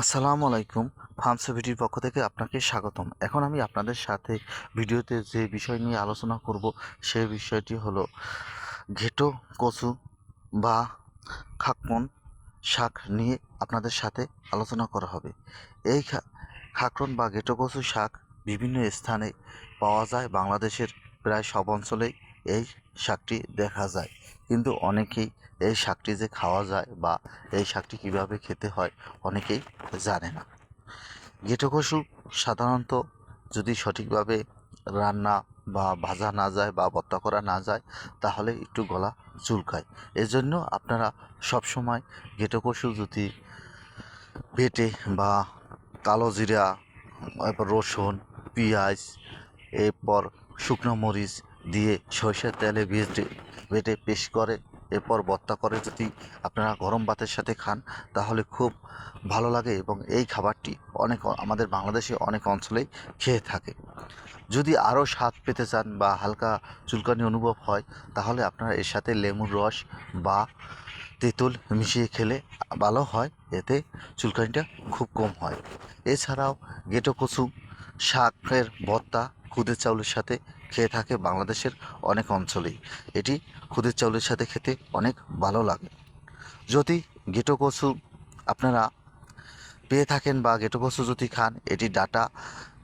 আসসালামু আলাইকুম। ফার্মসেভিটির পক্ষ থেকে আপনাকে স্বাগতম। এখন আমি আপনাদের সাথে ভিডিওতে যে বিষয় নিয়ে আলোচনা করব সেই বিষয়টি হলো ঘেটো, কচু বা খাকমন শাক নিয়ে আপনাদের সাথে আলোচনা করা হবে। এই খাকরন বা ঘেটো, কচু শাক বিভিন্ন স্থানে পাওয়া যায়। বাংলাদেশের প্রায় সব অঞ্চলেই এই শাকটি দেখা যায়। কিন্তু অনেকেই এই শাকটি যে খাওয়া যায় বা এই শাকটি কীভাবে খেতে হয় অনেকেই জানে না। গেটো কচু সাধারণত যদি সঠিকভাবে রান্না বা ভাজা না যায় বা ভর্তা করা না যায়, তাহলে একটু গলা চুলকায়। এজন্য আপনারা সবসময় গেটো কচু যদি বেটে বা কালো জিরা, এরপর রসুন, পেঁয়াজ, এরপর শুকনো মরিচ দিয়ে সরষের তেলে ভেজে, বেটে পেস্ট করে, এরপর ভর্তা করে যদি আপনারা গরম ভাতের সাথে খান, তাহলে খুব ভালো লাগে এবং এই খাবারটি অনেক আমাদের বাংলাদেশে অনেক অঞ্চলেই খেয়ে থাকে। যদি আরও স্বাদ পেতে চান বা হালকা চুলকানি অনুভব হয়, তাহলে আপনারা এর সাথে লেবুর রস বা তেঁতুল মিশিয়ে খেলে ভালো হয়, এতে চুলকানিটা খুব কম হয়। এছাড়াও গেটো কচু, শাকের ভর্তা খুদের চাউলের সাথে খেয়ে থাকে বাংলাদেশের অনেক অঞ্চলেই। এটি খুদের চাউলের সাথে খেতে অনেক ভালো লাগে। যদি গেটো কচু আপনারা পেয়ে থাকেন বা গেটো কচু যদি খান, এটি ডাটা,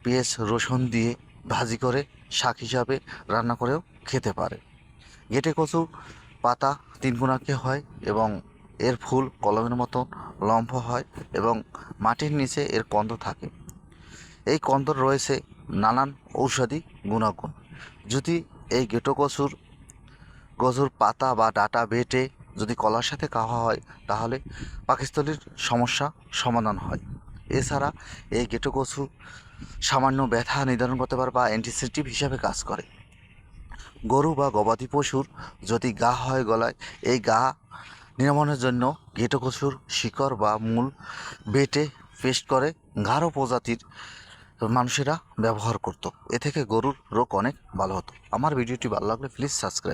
পেঁয়াজ, রসুন দিয়ে ভাজি করে শাক হিসাবে রান্না করেও খেতে পারে। গেটে কচু পাতা তিন কোনাকে হয় এবং এর ফুল কলমের মতো লম্ফ হয় এবং মাটির নিচে এর কন্দ থাকে। এই কন্দর রয়েছে নানান ঔষধি গুণাগুণ। যদি এই গেটো কচুর গজুর পাতা বা ডাটা বেটে যদি কলার সাথে খাওয়া হয়, তাহলে পাকিস্তলির সমস্যা সমাধান হয়। এছাড়া এই গেটো কচু সামান্য ব্যথা নির্ধারণ করতে পারে বা অ্যান্টিসেপটিভ হিসাবে কাজ করে। গরু বা গবাদি পশুর যদি গা হয় গলায়, এই গা নিরামনের জন্য গেটো কচুর শিকড় বা মূল বেটে পেস্ট করে গাঢ় প্রজাতির মানুষেরা ব্যবহার করত। এ থেকে গরুর রোগ অনেক ভালো হতো। আমার ভিডিওটি ভালো লাগলে প্লিজ সাবস্ক্রাইব